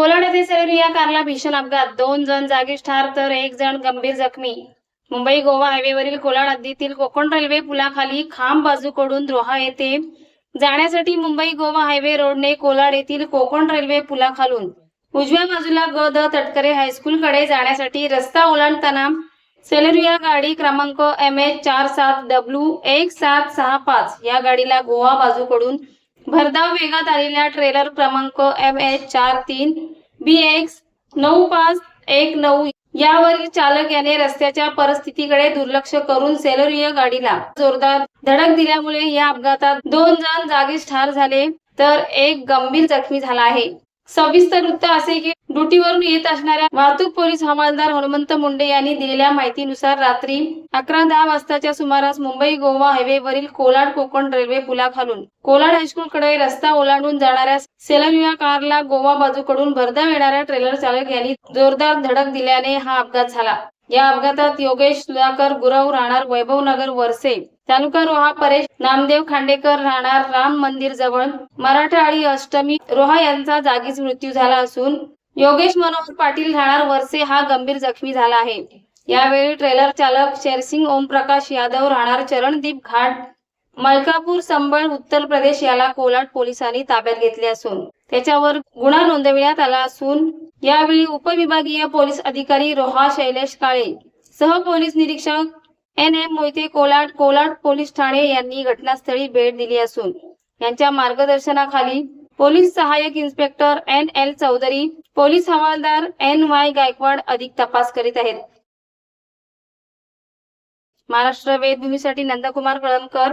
कोलाड येथे सैरी या कारला भीषण अपघात. दोन जण जागीच ठार तर एक जण गंभीर जखमी. मुंबई गोवा हायवेवरील कोलाड हद्दीतील कोकण रेल्वे पुलाखाली खांब बाजूकडून रोहा येथे जाण्यासाठी मुंबई गोवा हायवे रोडने कोलाड येथील कोकण रेल्वे पुलाखालून उजव्या बाजूला ग द तटकरे हायस्कूलकडे जाण्यासाठी रस्ता ओलांडताना सेलेरिया गाडी क्रमांक एम एच चार सात डब्ल्यू एक सात सहा पाच या गाडीला गोवा बाजूकडून भरधाव वेगात आलेल्या ट्रेलर क्रमांक एम एच चार तीन बी एक्स नऊ पाच एक नऊ यावरील चालक याने रस्त्याच्या परिस्थितीकडे दुर्लक्ष करून सेलोरिया गाडीला जोरदार धडक दिल्यामुळे या अपघातात दोन जण जागीच ठार झाले तर एक गंभीर जखमी झाला आहे. सविस्तर वृत्त असे की ड्युटीवरून येत असणाऱ्या वाहतूक पोलीस हवालदार हनुमंत मुंडे यांनी दिलेल्या माहितीनुसार रात्री अकरा दहा वाजताच्या सुमारास मुंबई गोवा हायवेवरील कोलाड कोकण रेल्वे पुलाखालून कोलाड हायस्कूलकडे रस्ता ओलांडून जाणाऱ्या सेलन्युया कारला गोवा बाजूकडून भरधाव येणाऱ्या ट्रेलर चालक यांनी जोरदार धडक दिल्याने हा अपघात झाला. या अपघातात योगेश सुधाकर गुरव राहणार वैभवनगर वरसे. तालुका रोहा परेश नामदेव खांडेकर राहणार राम मंदिर जवळ. मराठा अष्टमी रोहा यांचा जागीच मृत्यू झाला असून योगेश मनोहर पाटील राहणार वरसे हा गंभीर जखमी झाला आहे. यावेळी ट्रेलर चालक शेरसिंग ओमप्रकाश यादव राहणार चरणदीप घाट. मलकापूर संबळ उत्तर प्रदेश याला कोलाड पोलिसांनी ताब्यात घेतले असून त्याच्यावर गुन्हा नोंदविण्यात आला असून यावेळी उपविभागीय पोलीस अधिकारी रोहा शैलेश काळे सह पोलीस निरीक्षक N M Mohite Kolad Kolad police Thane यांनी घटनास्थळी भेट दिली असून यांच्या मार्गदर्शनाखाली पोलीस सहाय्यक inspector N L Chaudhari police हवालदार एन वाय गायकवाड अधिक तपास करीत आहेत. महाराष्ट्र वेदभूमीसाठी नंदकुमार कळमकर